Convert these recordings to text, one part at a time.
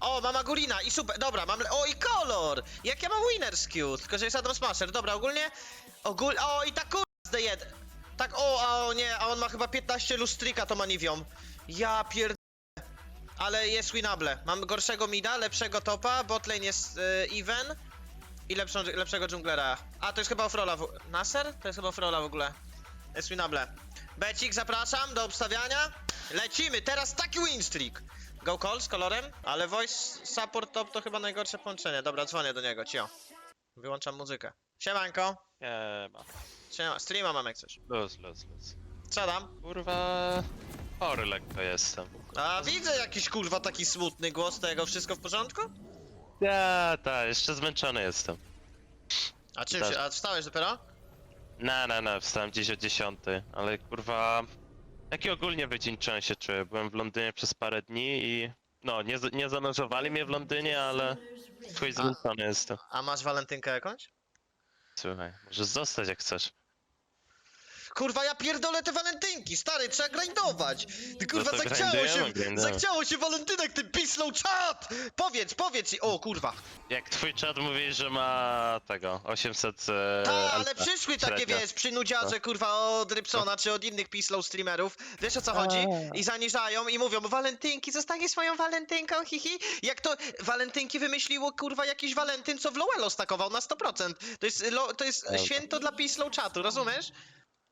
O, mam Agurina i super, dobra, mam, o i kolor! Jak ja mam Winner's Cute, tylko że jest Adam Smasher, dobra, ogólnie, ogól, o i ta kurwa z D1. Tak, o, a o nie, a on ma chyba 15 lustrika, to maniwią. Ja pierd... Ale jest winable. Mam gorszego mida, lepszego topa, botlane jest y, even i lepszą, lepszego dżunglera. A, to jest chyba offrola w... Nasser? To jest chyba offrola w ogóle. Jest winable. Becik, zapraszam do obstawiania. Lecimy, teraz taki win streak. Go call z kolorem, ale voice support top to chyba najgorsze połączenie. Dobra, dzwonię do niego, cio. Wyłączam muzykę. Siemanko. Nie ma. Siema, streama mam jak coś. Luz, luz, luz. Co tam? Kurwa... Chory lekko jestem. A widzę jakiś kurwa taki smutny głos tego, wszystko w porządku? Ja, ta, jeszcze zmęczony jestem. A czym się, a wstałeś dopiero? Na, na, na, wstałem gdzieś o 10, ale kurwa... Jaki ogólnie wycieńczony się czuję. Byłem w Londynie przez parę dni i... No, nie, z- nie zanurowali mnie w Londynie, ale... Twój zmęczony jestem. A masz walentynkę jakąś? Słuchaj, możesz zostać jak chcesz. Kurwa, ja pierdolę te walentynki, stary, trzeba grindować! Ty kurwa, No to zachciało się, grindujemy, grindujemy. zachciało się walentynek, ty pisnął czat! Powiedz, powiedz, i- o kurwa. Jak twój czat mówi, że ma tego, 800 e, Ta, ale alfa przyszły takie, średnio. wiesz, przynudziarze, kurwa, od Rybsona, czy od innych pislow streamerów, wiesz o co chodzi? I zaniżają i mówią, walentynki, zostanie swoją walentynką, hihi. Jak to walentynki wymyśliło, kurwa, jakiś walentyn, co w Lowello stakował na 100%. To jest, lo, to jest święto dla pislow czatu, rozumiesz?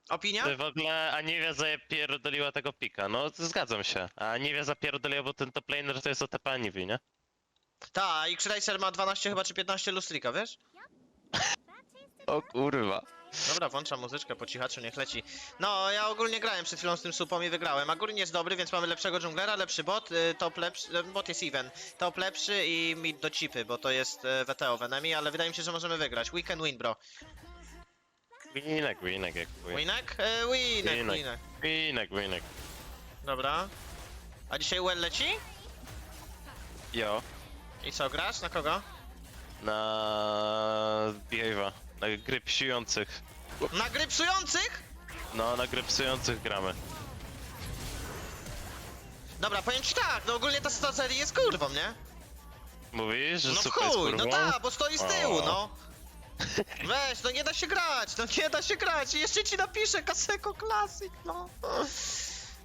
Opinia? Ty w ogóle Aniwia zapierdoliła tego pika, no zgadzam się. A Aniwia zapierdoliła, bo ten top laner to jest OTP Aniwi, nie? Ta, X-Racer ma 12 chyba czy 15 lustrika, wiesz? O kurwa. Dobra, włączam muzyczkę po cichaczu, niech leci. No, ja ogólnie grałem przed chwilą z tym supą i wygrałem. Aguryn jest dobry, więc mamy lepszego dżunglera, lepszy bot, y, top lepszy, y, bot jest even. Top lepszy i mid do chipy, bo to jest y, WTO w enemy, ale wydaje mi się, że możemy wygrać. We can win, bro. Winek, winek jak chuj. Winek? Y, winek, Winek. winek. Winek, winek. Dobra. A dzisiaj well leci? Jo. I co, grasz? Na kogo? Na... Behave'a. Na gry psujących. Na gry psujących? No, na gry psujących gramy. Dobra, powiem ci tak, no ogólnie ta seria jest kurwą, nie? Mówisz, że No w super jest chuj, no kurwą? tak, bo stoi z tyłu, O. no. Weź, no nie da się grać, no nie da się grać. I Jeszcze ci napiszę Kaseko Classic, no.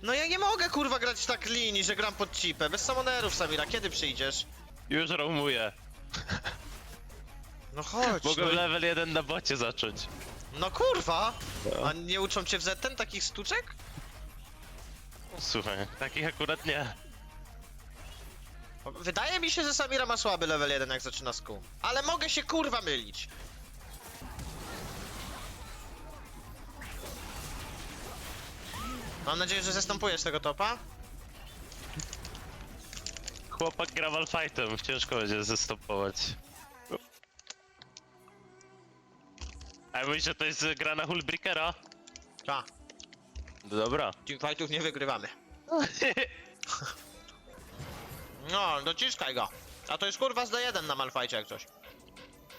No ja nie mogę kurwa grać w tak linii, że gram pod chipę. Bez samonerów, Samira, kiedy przyjdziesz? Już roamuję. No chodź, Mogę no, level 1 na bocie zacząć. no kurwa. No. A nie uczą cię w ZN takich sztuczek? Słuchaj, takich akurat nie. Wydaje mi się, że Samira ma słaby level 1 jak zaczyna z kół. Ale mogę się kurwa mylić. Mam nadzieję, że zastępujesz tego topa. Chłopak gra Malfightem, ciężko będzie zestopować. A mówisz, że to jest gra na Hullbreakera? Ta, No Dobra. teamfightów nie wygrywamy. No, dociskaj go. A to jest kurwa z D1 na Malfajcie jak coś.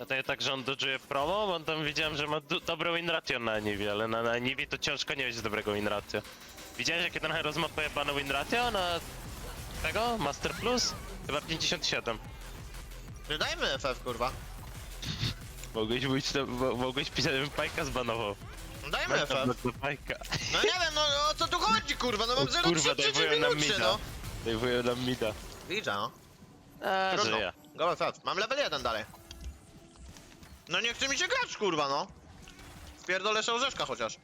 A to ja tak, że on dodżuje promo, bo on tam widziałem, że ma du- win ratio na Anivi, ale na, na Anivi to ciężko nie mieć dobrego win ratio. Widziałeś jakie ten Heros ma pojebane win ratio na tego? Master Plus? Chyba 57. Wydajmy FF kurwa. Mogłeś mówić, to, mo- mogłeś pisać, żebym Pajka zbanował. Dajmy FF. do Pajka. No nie wiem, no o co tu chodzi kurwa, no mam O kurwa, 0,3 dajwują nam minucie, mida. no. Dajwują nam mida. Widzę, no. A, Trudno. żyje. Go FF. Mam level 1 dalej. No nie chce mi się grać, kurwa, no. Wpierdolę się orzeszka chociaż.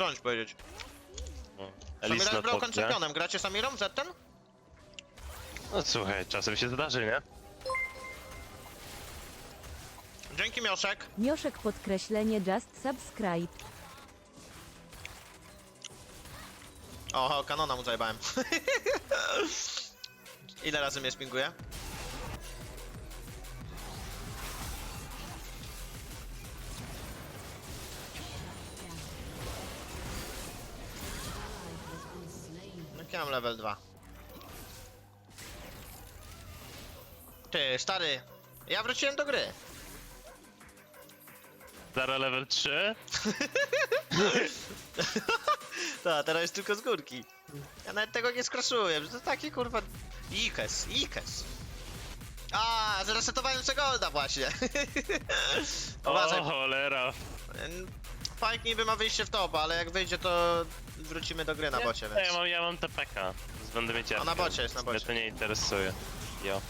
Co mam ci powiedzieć? No. Elis Broken topce. Championem. Gracie Samirą z ten? No słuchaj, czasem się zdarzy, nie? Dzięki Mioszek. Mioszek podkreślenie just subscribe. O, kanona mu zajebałem. Ile razy mnie spinguje? Mam level 2? Ty, stary, ja wróciłem do gry. Zara level 3? Tak, teraz jest tylko z górki. Ja nawet tego nie skraszuję, że to takie kurwa Ikes, Ikes. A, zresetowałem sobie golda właśnie. Uważaj, O cholera. Pike niby ma wyjście w top, ale jak wyjdzie to wrócimy do gry na bocie, Ja, więc... ja mam, ja mam TPK. Z będę mieć A, na bocie jest, na więc bocie. Mnie to nie interesuje. Jo.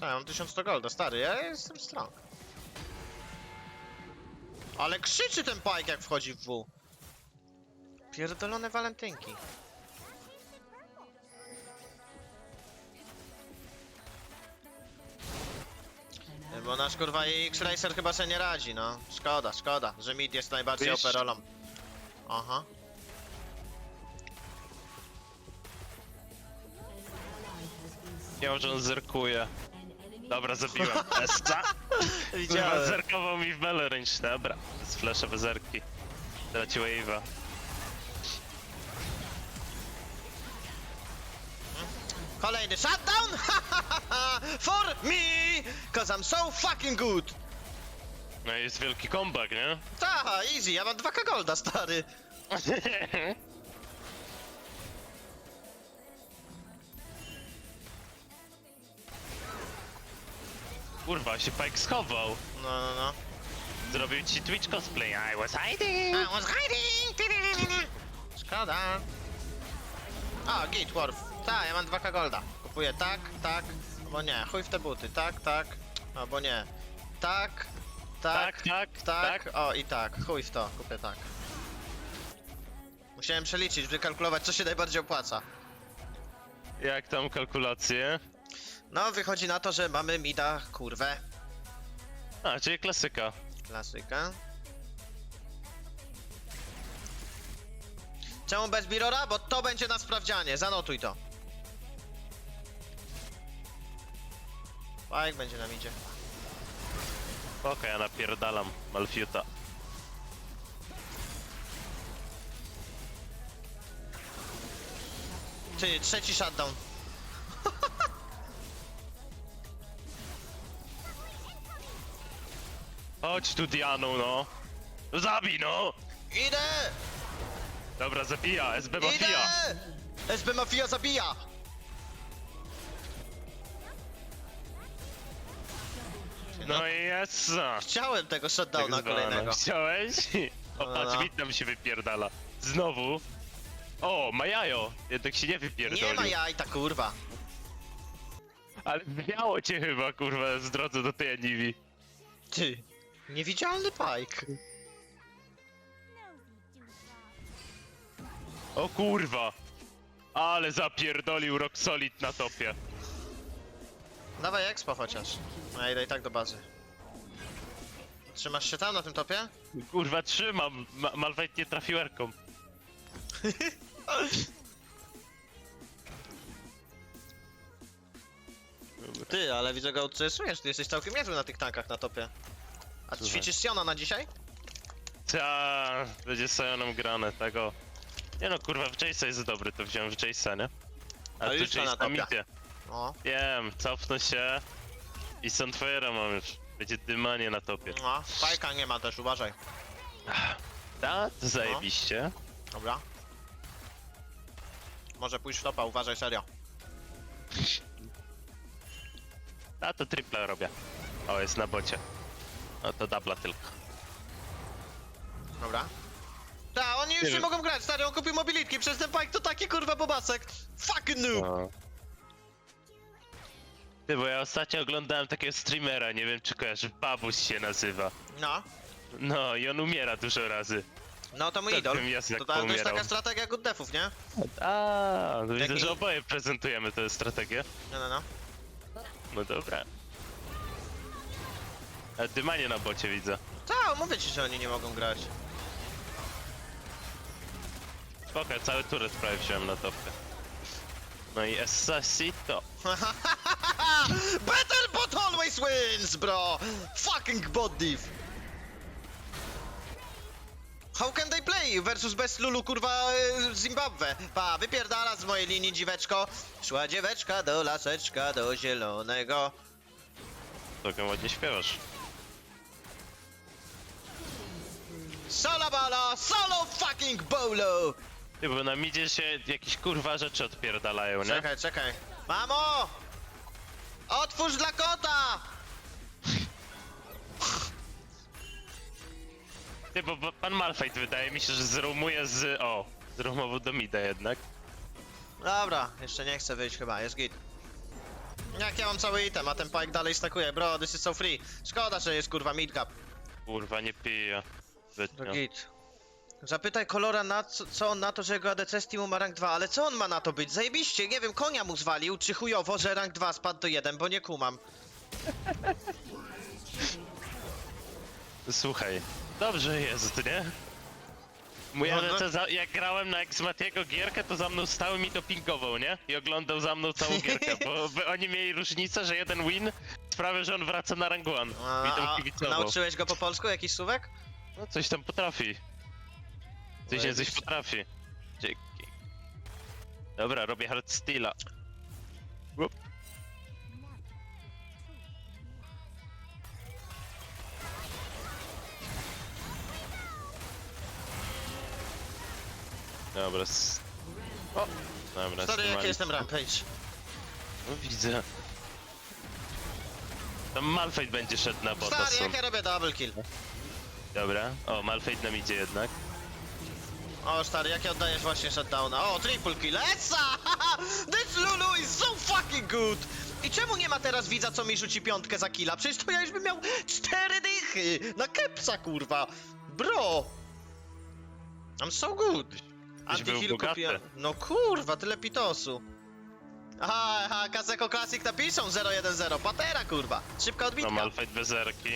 Tak, mam 1100 golda, stary, ja jestem strong. Ale krzyczy ten Pike jak wchodzi w W. Pierdolone walentynki. Bo nasz kurwa i X-Racer chyba sobie nie radzi, no. Szkoda, szkoda, że mid jest najbardziej Wiesz- operolą. Aha. Ja że on zerkuje. Dobra, zabiłem. Essa. Kurwa, zerkował mi w Belrange. Dobra. Z flasha bez zerki. Tracił wave'a. Kolejny shutdown! For me! Cause I'm so fucking good! No i jest wielki comeback, nie? Ta, easy, ja mam 2k golda, stary. Kurwa, się Pike schował. No, no, no. Zrobił ci Twitch cosplay. I was hiding. I was hiding! Szkoda. O, git, Worf. Ta, ja mam 2k golda. Kupuję tak, tak, albo nie. Chuj w te buty, tak, tak, albo nie. Tak, tak, Tak, tak, tak. O, i tak. Chuj w to, kupię tak. Musiałem przeliczyć, wykalkulować, co się najbardziej opłaca. Jak tam kalkulacje? No, wychodzi na to, że mamy mida, kurwę. A, czyli klasyka. Klasyka. Czemu bez Mirrora? Bo to będzie na sprawdzianie, zanotuj to. Pike będzie nam idzie. Spoko, ja napierdalam Malfiuta. Ty, trzeci shutdown. Chodź tu Dianą, no. No Zabij, no! Idę! Dobra, zabija, SB Mafia. Idę! SB Mafia zabija! No i jest. Chciałem tego shutdowna Tak zwana. kolejnego. Chciałeś? O, No, patrz, no. Nam się wypierdala. Znowu. O, ma jajo. Jednak się nie wypierdolił. Nie ma jaj, ta kurwa. Ale zwiało cię chyba, kurwa, z drodze do tej Aniwi. Ty. Niewidzialny Pike. O kurwa. Ale zapierdolił Rock Solid na topie. Dawaj expo chociaż. No ja idę i tak do bazy. Trzymasz się tam na tym topie? Kurwa, trzymam. Ma Malfight nie trafił erką. Ty, ale widzę go odczesujesz, ty jesteś całkiem niezły na tych tankach na topie. A Słuchaj. ćwiczysz Siona na dzisiaj? Ta, będzie Sionem grane, tego. Nie no, kurwa, w Jace'a jest dobry, to wziąłem w Jace'a, nie? A Ale tu już to na Jace na topie. midzie. O, Wiem, cofnę się. I Sunfire'a mam już. Będzie dymanie na topie. no, Pajka nie ma też, uważaj. Ta, to zajebiście. Dobra. Może pójść w topa, uważaj serio. A to tripla robię. O, jest na bocie. No to dubla tylko. Dobra. Ta, oni już Nie nie wiem. mogą grać, stary, on kupił mobilitki, przez ten Pike to taki kurwa bobasek. Fucking noob! No. Ty, bo ja ostatnio oglądałem takiego streamera, nie wiem czy kojarzysz, Babus się nazywa. No. No i on umiera dużo razy. No to mój To idol. bym jasno jak To, to jest taka strategia good defów, nie? A, widzę, że oboje prezentujemy tę strategię. No, no, no. No dobra. A dymanie na bocie widzę. Tak, mówię ci, że oni nie mogą grać. Spoko, cały turret prawie wziąłem na topkę. No i Assasito. Better bot always wins, bro! Fucking bot div! How can they play versus best Lulu, kurwa, e, Zimbabwe? Pa, wypierdala z mojej linii dziweczko. Szła dzieweczka do laseczka, do zielonego. Całkiem ładnie śpiewasz. Solo bolo, solo fucking bolo! Ty, bo nam idzie się jakieś kurwa rzeczy odpierdalają, nie? Czekaj, czekaj. Mamo! Otwórz dla kota! Ty, bo, bo pan Malphite wydaje mi się, że zromuje z... O, zromował do mida jednak. Dobra, jeszcze nie chcę wyjść chyba, jest git. Jak ja mam cały item, a ten pike dalej stakuje, bro, this is so free. Szkoda, że jest kurwa midcap. Kurwa, nie pije. To Zbytnio. git. Zapytaj Kolora na co, co on na to, że jego ADC z teamu ma rank 2, ale co on ma na to być? Zajebiście, nie wiem, konia mu zwalił, czy chujowo, że rank 2 spadł do 1, bo nie kumam. Słuchaj, dobrze jest, nie? Mój No, no. ADC, za, jak grałem na Exmatiego gierkę, to za mną stał i mi to pingował, nie? I oglądał za mną całą gierkę, bo bo oni mieli różnicę, że jeden win sprawia, że on wraca na rank 1. A, Mi tam a, kibicował. nauczyłeś go po polsku jakiś słówek? No coś tam potrafi. Coś nie coś potrafi. Dzięki. Dobra, robię hard steala. Dobra, s... O! Dobra, Stary, strzymali. jestem rampage? No widzę. Tam Malphite będzie szedł na bota Stary, są. jak ja robię double kill? Dobra. O, Malphite nam idzie jednak. O, stary, jak ja oddajesz właśnie shutdowna? O, triple kill, essa! This Lulu is so fucking good! I czemu nie ma teraz widza, co mi rzuci piątkę za killa? Przecież to ja już bym miał cztery dychy! Na kepsa, kurwa! Bro! I'm so good! Bogaty. kupiłem. No kurwa, tyle pitosu. Aha, aha, Kaseko Classic napiszą 010, patera kurwa. Szybka No, odbitka. Malphite bez erki.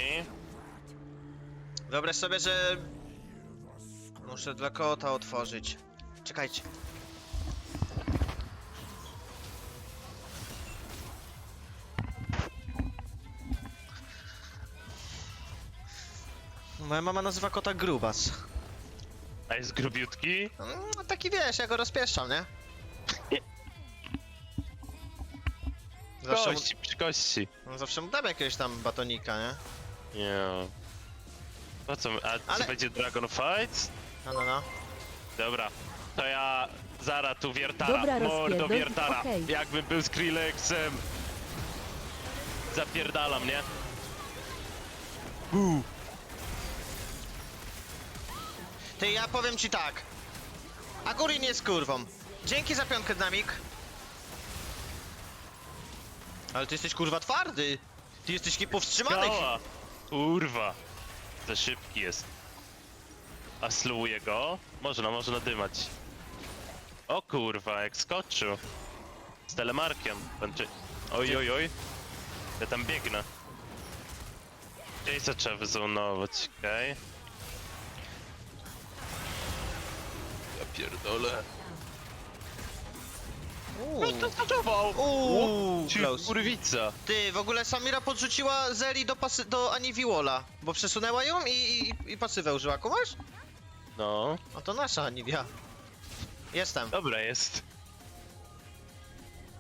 Wyobraź sobie, że... Muszę dla kota otworzyć. Czekajcie. Moja mama nazywa kota Grubas. A jest grubiutki? Mm, taki wiesz, ja go rozpieszczam, nie? Zawsze mu, Kości, przy kości. no, zawsze mu dam jakiegoś tam batonika, nie? Nie. Po co? A Ale- czy będzie Dragon Fight? No, no, no. Dobra. To ja zara tu wiertara. Dobra, Mordo rozpierdol- wiertara. okej. Jakbym był Skrillexem. Zapierdalam, nie? Buu. Ty, ja powiem ci tak. Akurin jest kurwą. Dzięki za piątkę, Dynamik. Ale ty jesteś kurwa twardy. Ty jesteś niepowstrzymany. Kurwa. Za szybki jest. A sluje go? Można, można dymać. O kurwa, jak skoczył. Z telemarkiem. Znaczy... Oj, oj, oj. Ja tam biegnę. Jace'a trzeba wyzonować, okej. Ja pierdolę. Uuu. No to! Uuu, Ci close. kurwica. Ty, w ogóle Samira podrzuciła Zeri do, pasy do Aniviwola, bo przesunęła ją i, i, i pasywę użyła, kumasz? No, A to nasza Anivia. Jestem. dobra jest.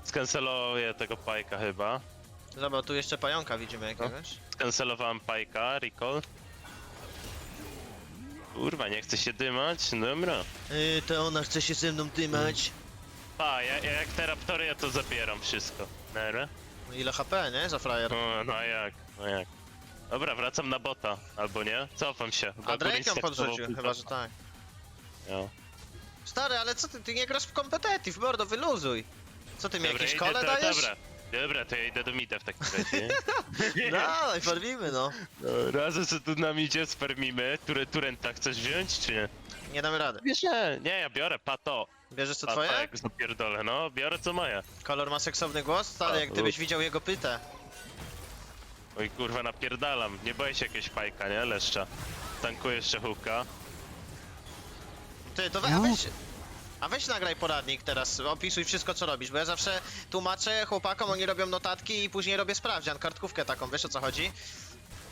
Skanceluję tego pajka chyba. Zobacz, tu jeszcze pająka widzimy jakiegoś. Skancelowałem pajka, recall. Kurwa, nie chce się dymać? Dobra. Yy, to ona chce się ze mną dymać. A, ja, ja jak te raptory, ja to zabieram wszystko. Nere? No ile HP, nie? Za frajer. No, no a jak, no jak. Dobra, wracam na bota, albo nie? Cofam się. A Drake ją Bakulis podrzucił, chyba że tak. No. Stary, ale co ty, ty nie grasz w competitive, mordo, wyluzuj. Co ty mi Dobra, jakieś idę kole do- dajesz? Dobra, dobra, to ja idę do mida w takim razie. Dawaj, farmimy no. No, razem sobie tu nam idzie, spermimy. Które turenta chcesz wziąć, czy nie? Nie damy rady. Wiesz, nie, nie, ja biorę pato. Bierzesz co Pato twoje? jak zapierdolę, no, biorę co moje. Kolor ma seksowny głos? Stary, A, jak gdybyś widział jego pytę. Oj kurwa, napierdalam. Nie boję się jakiegoś pajka, nie? Leszcza. Tankuję jeszcze huka. Ty, to we, a weź... A weź nagraj poradnik teraz, opisuj wszystko co robisz, bo ja zawsze tłumaczę chłopakom, oni robią notatki i później robię sprawdzian, kartkówkę taką, wiesz o co chodzi?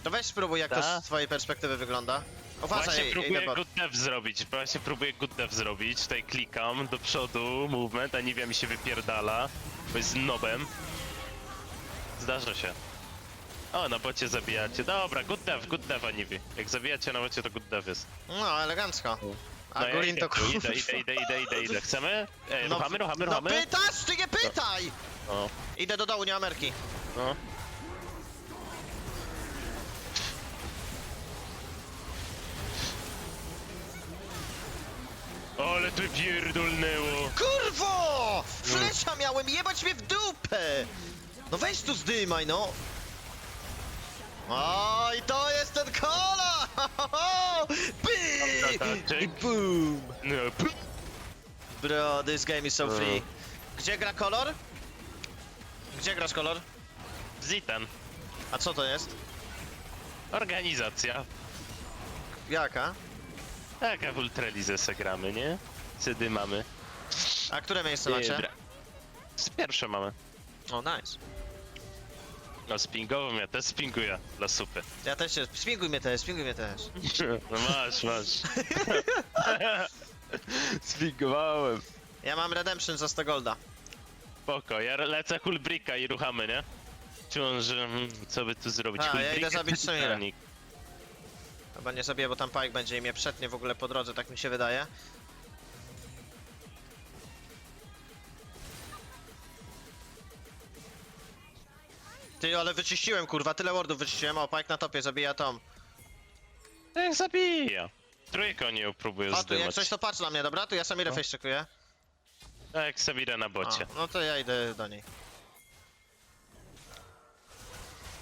To weź spróbuj jak to Ta. z twojej perspektywy wygląda. Uważaj, Właśnie próbuję bot. good dev zrobić, właśnie próbuję good dev zrobić. Tutaj klikam do przodu, movement, a Nivea mi się wypierdala, bo jest nobem. Zdarza się. O, na bocie zabijacie. Dobra, good dev, good dev, Aniwi. Jak zabijacie na bocie, to good dev jest. No, elegancko. A No ja Gulin idę, to tu, kurwa. idę, idę, idę, idę, idę, idę. Chcemy? Ej, ruchamy, ruchamy, no ruchamy? pytasz, ty nie pytaj! No, Idę do dołu, nie Amerki. no. Ale ty pierdolnęło! Kurwo! Flesza miałem, jebać mnie w dupę! No weź tu zdymaj, no! O, i to jest ten kola! Dobra, I boom! No, Bro, this game is so No. free. Gdzie gra kolor? Gdzie grasz kolor? Zitan. A co to jest? Organizacja. Jaka? Taka w Ultralizę se gramy, nie? Cedy mamy. A które miejsce macie? Z pierwsze mamy. O, nice. No spingową ja też spinguję dla supy. Ja też się... Spinguj mnie też, spinguj mnie też. No masz, masz. Spingowałem. Ja mam Redemption za 100 golda. Spoko, ja lecę Hulbrika i ruchamy, nie? Czułem, że mm, co by tu zrobić? A, ja Hulbrika idę zabić czy Samira. Titanic? Chyba nie zabiję, bo tam Pike będzie i mnie przetnie w ogóle po drodze, tak mi się wydaje. Ty, ale wyczyściłem, kurwa, tyle wardów wyczyściłem, o, Pike na topie zabija Tom. Jak zabija. Trójką nie próbuję A tu jak zdymać. coś to patrz na mnie, dobra? Tu ja Samirę face czekuję. Tak, Samira na O, bocie. no to ja idę do niej.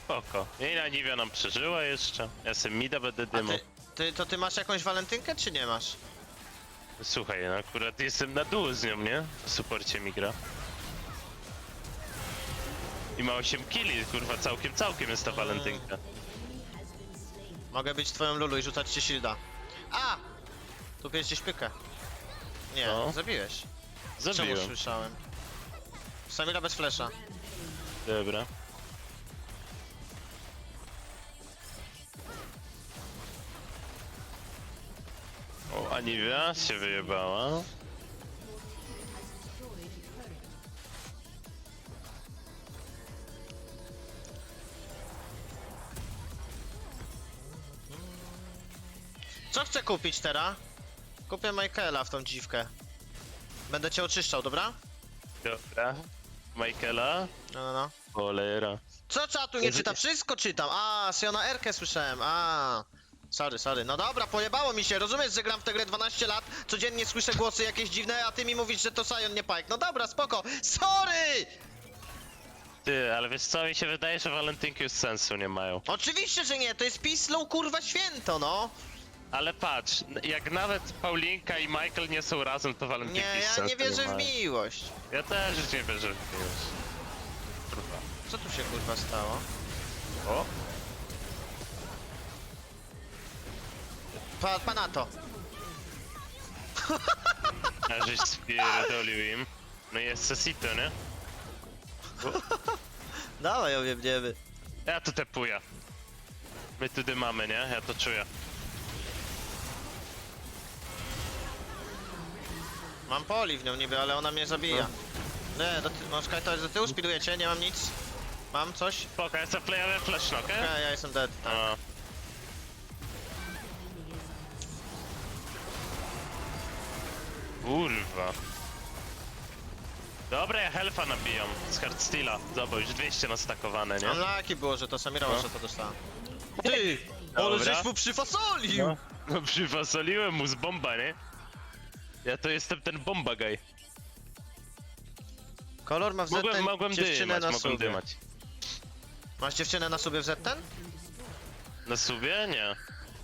Spoko. Jej na Niwia nam przeżyła jeszcze. Ja sobie mida będę A dymu. ty, ty, to ty masz jakąś walentynkę, czy nie masz? Słuchaj, no akurat jestem na dół z nią, nie? W suporcie mi gra. I ma 8 killi, kurwa, całkiem, całkiem jest ta walentynka. Mogę być twoją Lulu i rzucać ci shielda. A! Tu jest gdzieś pykę. Nie, No. zabiłeś. Czemu Zabiłem. słyszałem? Samira bez flesza. Dobra. O, Aniwia się wyjebała. Co chcę kupić teraz? Kupię Michaela w tą dziwkę. Będę cię oczyszczał, dobra? Dobra. Michaela. No, no, no. Cholera. Co czatu nie czyta? Wszystko czytam. A, Siona Erkę słyszałem. A. Sorry, sorry. No dobra, pojebało mi się. Rozumiesz, że gram w tę grę 12 lat, codziennie słyszę głosy jakieś dziwne, a ty mi mówisz, że to Sion, nie Pike. No dobra, spoko. Sorry! Ty, ale wiesz co, mi się wydaje, że walentynki już sensu nie mają. Oczywiście, że nie. To jest Pislow, kurwa, święto, no. Ale patrz, jak nawet Paulinka i Michael nie są razem, to walentynki Nie, ja nie wierzę w miłość. Ja też nie wierzę w miłość. Kurwa. Co tu się, kurwa, stało? O, Pa, panato. a żeś spierdolił im. No i jest Sesito, nie? Dawaj, objebniemy. Ja tu tepuję. My tu mamy, nie? Ja to czuję. Mam poli w nią niby, ale ona mnie zabija. Nie, do ty... no, Sky, to jest do tyłu, speedujecie, nie mam nic. Mam coś? Spoko, ja zapleję flash Okej, okay? ja jestem dead, tak. A. Kurwa. Dobra, ja helfa nabijam z hardsteala. Zobacz, już 200 nastakowane, nie? Unlucky było, że to Samira No. no. to dostała. Ty! Ale Dobra. żeś mu przyfasolił! No, no przywasoliłem mu z bomba, nie? Ja to jestem ten bomba guy. Kolor ma w Mogłem, mogłem dziewczynę dymać, na mogłem sobie. dymać. Masz dziewczynę na sobie w ZTN? Na subie? Nie.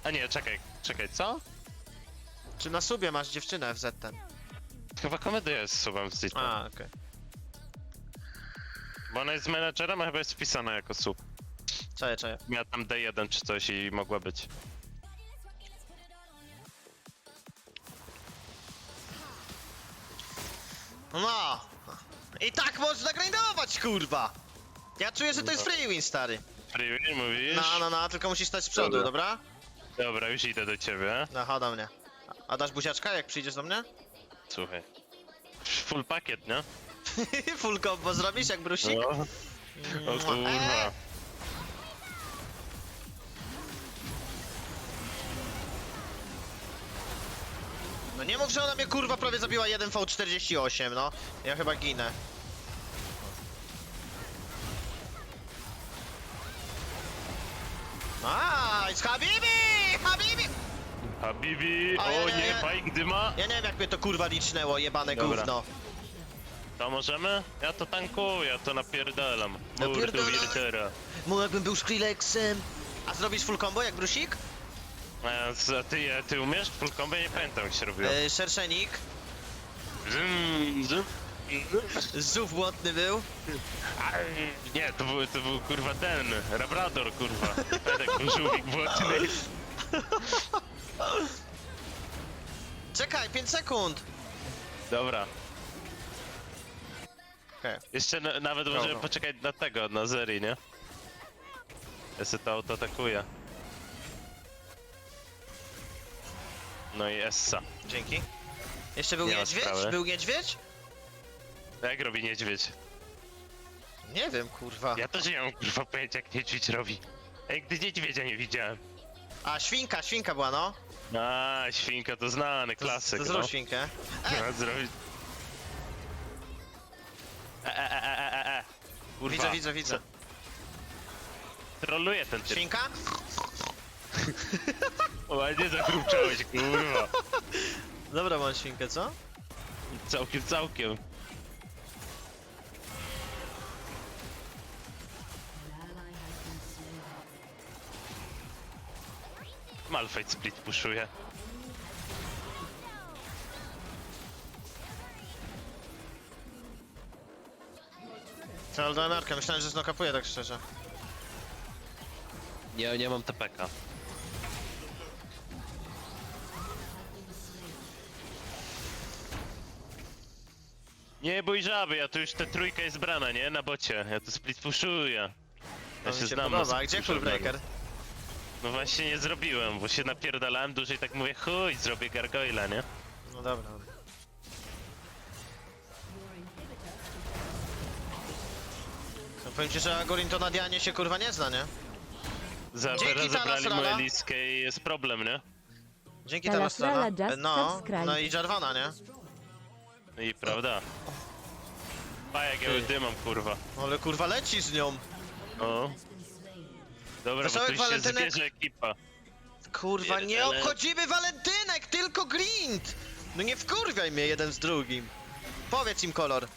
A nie, czekaj, czekaj, co? Czy na sobie masz dziewczynę w ZTN? Chyba komedia jest subem w Zita. A, okej. Bo ona jest menedżerem, a chyba jest wpisana jako sub. Czaję, czaję. Miała tam D1 czy coś i mogła być. No! I tak można grindować, kurwa! Ja czuję, że to jest free win, stary. Free mówisz? No, no, no, tylko musisz stać z przodu, Dobra. dobra? Dobra, już idę do ciebie. No, chodź do mnie. A dasz buziaczka, jak przyjdziesz do mnie? Słuchaj. Full pakiet, nie? Full combo zrobisz, jak brusik? No. O kurwa. No nie mów, że ona mnie kurwa prawie zabiła 1v48, no. Ja chyba ginę. Nice, Habibi! Habibi! Habibi, A, ja o nie, nie, ja- fajk dyma. Ja nie wiem jak mnie to kurwa licznęło, jebane Dobra. gówno. To możemy? Ja to tankuję, ja to napierdalam. Murdu Napierdalaj. Wirtera. Mu jakbym był Skrillexem. A zrobisz full combo jak brusik? A co, ty, ty umiesz? Full combo? Nie pamiętam jak się robiło. Yy, szerszenik. Zum, zum. Zów błotny był. Aj, Nie, to był, to był kurwa ten, Labrador kurwa. Pedek był żółwik błotny. Czekaj, 5 sekund. Dobra. Okej. Jeszcze na, nawet możemy poczekać na tego, na Zeri, nie? Ja sobie to auto atakuje. No i Essa. Dzięki. Jeszcze był Nie ma niedźwiedź? sprawy. Był niedźwiedź? Jak robi niedźwiedź? Nie wiem, kurwa. Ja też nie mam kurwa pojęcia jak niedźwiedź robi. Ja nigdy niedźwiedzia nie widziałem. A, świnka, świnka była, no. A, świnka to znany To, klasyk, to no. zrób świnkę. No, zrobić. E, e, e, e, e, e. Kurwa. Widzę, widzę, widzę. Troluje ten typ. Świnka? Ładnie zakrupczałeś, kurwa. Dobra, mam świnkę, co? Całkiem, całkiem. Malfight split puszuje. Co, do emerkę, myślałem, że znokapuje tak szczerze. Nie, nie mam TPK. Nie bój żaby, ja tu już te trójka jest brana, nie? Na bocie. Ja tu split puszuję. Ja się znam na podoba. A gdzie split full puszowaniu. breaker? No właśnie nie zrobiłem, bo się napierdalałem dłużej, tak mówię, chuj, zrobię gargoyla, nie? No dobra. No, powiem ci, że Agorin to na Dianie się kurwa nie zna, nie? Za, Dzięki, rozebrali Thanos Rala. moje liskę i jest problem, nie? Dzięki Rala, ta strona. rala, just No, subscribe. no i Jarvana, nie? I prawda. Pa jak ja już mam, kurwa. Ale kurwa leci z nią. O. Dobra, bo Wesołych tu już się walentynek. zbierze ekipa. Kurwa, nie Pierdolę. obchodzimy walentynek, tylko grind! No nie wkurwiaj mnie jeden z drugim. Powiedz im kolor.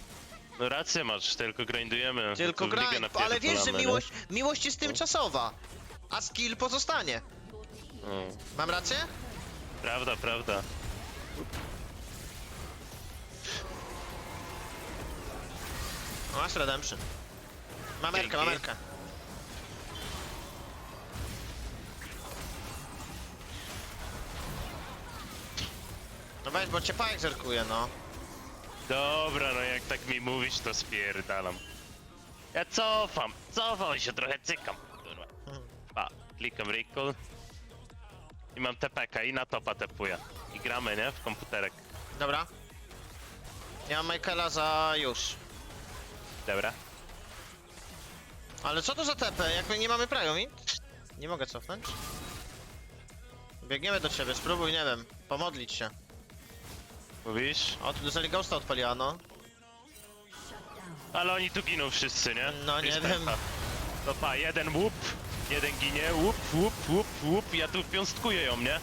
No rację masz, tylko grindujemy. Tylko Tu w ligę grind, ale wiesz, że napierdolamy, miłość, miłość jest tymczasowa. A skill pozostanie. nie? O. Mam rację? Prawda, prawda. Masz redemption. Mamerkę, Dzięki. mamerkę. No weź, bo cię pajek zerkuje, no. Dobra, no jak tak mi mówisz, to spierdalam. Ja cofam, cofam się trochę, cykam. Kurwa. Pa, klikam recall. I mam TPK i na topa tepuję. I gramy, nie? W komputerek. Dobra. Ja mam Michaela za już. Dobra. Ale co to za TP? Jak my nie mamy prajomi? Nie mogę cofnąć. Biegniemy do ciebie, spróbuj, nie wiem, pomodlić się. Mówisz? O, tu Zeli Ghosta odpaliła, no. Ale oni tu giną wszyscy, nie? No, nie Jest wiem. To pa, jeden łup, jeden ginie, łup, łup, łup, łup. Ja tu piąstkuję ją, nie?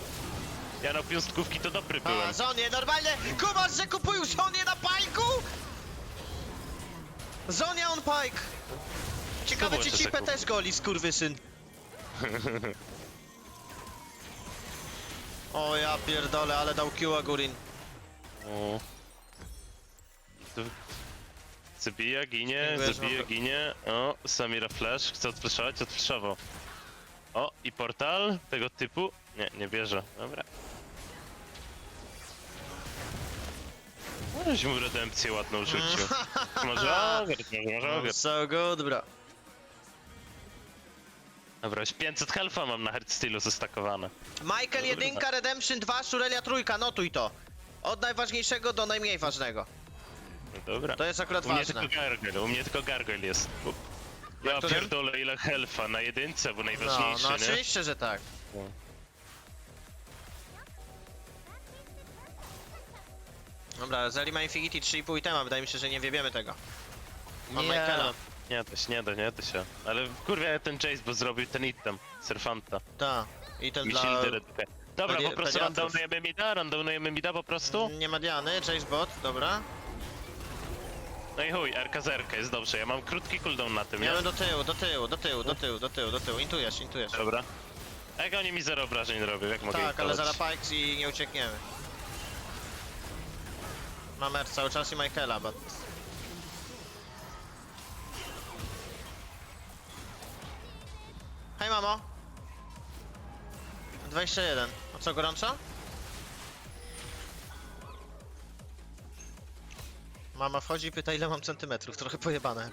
Ja na piąstkówki to dobry A, byłem. Zonie, normalnie! Kumasz, że kupują Zonię na pajku? Zonia on pike! Ciekawe, czy jeszcze Cipę sekund. też goli, skurwysyn. O ja pierdolę, ale dał Q Agurin. O. Tu... Zabija, ginie, Dziękuję, zabija, ginie. O, Samira Flash, chce odflashować, odflashował. O, i portal tego typu? Nie, nie bierze, dobra. Możeś mu redempcję ładną rzucił. Może ogryć, może ogryć. So good, bro. Dobra, już 500 health'a mam na Heartstealu zestakowane. Michael Dobra. 1, Redemption 2, Shurelia trójka, notuj to. Od najważniejszego do najmniej ważnego. No dobra. To jest akurat U mnie ważne. tylko gargoyle, u mnie tylko gargoyle jest. Ja którym? pierdolę ile health'a na jedynce, bo No, najważniejszy, no nie? oczywiście, że tak. Dobra, Zeli ma Infinity 3,5 itema, wydaje mi się, że nie wiebiemy tego. Mam Nie, Michaela. nie da się, nie da, nie da się. Ale kurwa ten Jace, bo zrobił ten item, Serfanta. Tak. I ten dla... shieldy. Dobra, pedi- po prostu pediatrów. randomujemy mida, randomujemy mida po prostu. Nie ma Diany, Chase bot, dobra. No i chuj, RK z RK jest dobrze, ja mam krótki cooldown na tym, nie? Do tyłu, do tyłu, do tyłu, do tyłu, do tyłu, do tyłu. Intujesz, intujesz. Dobra. Jak oni mi zero obrażeń robią, jak mogę Tak, ale dolać? zaraz Pikes i nie uciekniemy. Mam R cały czas i Michaela, but... Hej mamo! 21. A co, gorąco? Mama wchodzi i pyta ile mam centymetrów, trochę pojebane.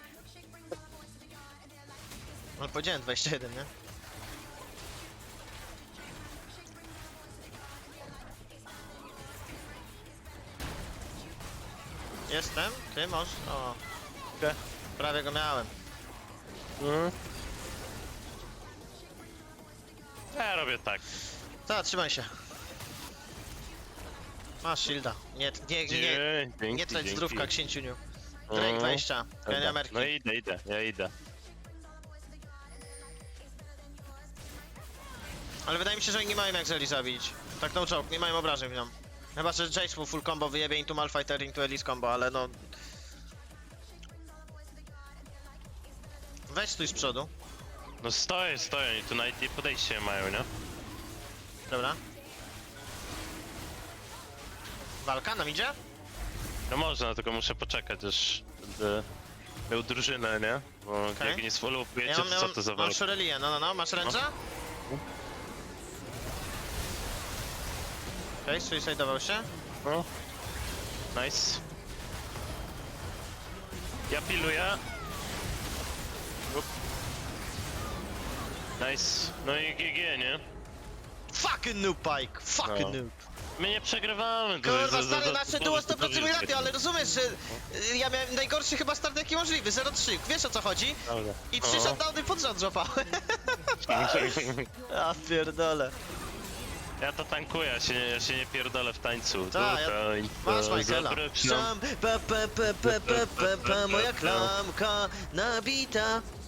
Ale powiedziałem 21, nie? Jestem? Ty możesz? O. Okej. Prawie go miałem. Mhm. Ja robię tak. Ta, trzymaj się. Masz shielda. Nie, nie, nie, dzięki, nie trać zdrówka, księciuniu. Drake Mhm. 20, Dobra. Kenia Ameryki. No idę, idę, ja idę. Ale wydaje mi się, że oni nie mają jak Zeli zabić. Tak no joke, nie mają obrażeń w nią. Chyba, że Jace mu full combo wyjebie into Malfighter, into Elise combo, ale no... Weź stój z przodu. No stoję, stoję, oni tu nawet nie podejście mają, nie? Dobra. Walka nam idzie? No można, tylko muszę poczekać, aż będę miał drużynę, nie? Bo Okej. jak nie sfolowujecie, Ja to mam, ja co mam, to za mam walka? Shurelię, no no no, masz ręce? Okej, okay, suicidował się. No. Nice. Ja piluję. Up. Nice. No i GG, nie? Fucking noob, Pike! Fucking No. noob! My nie przegrywamy. to Kurwa, za- stary, za- nasze duo za- 100% za- raty, ale rozumiesz, że y, ja miałem najgorszy chyba start jaki możliwy, 0-3, wiesz o co chodzi? Dobra. I trzy O. shutdowny pod rząd złapałem. A pierdolę. Ja to tankuję, ja się nie, ja się nie pierdolę w tańcu. Tak, ja- i to Masz Michaela. zabrać nam. Sam, pa, pa, pa, pa, pa, pa, pa, moja klamka nabita.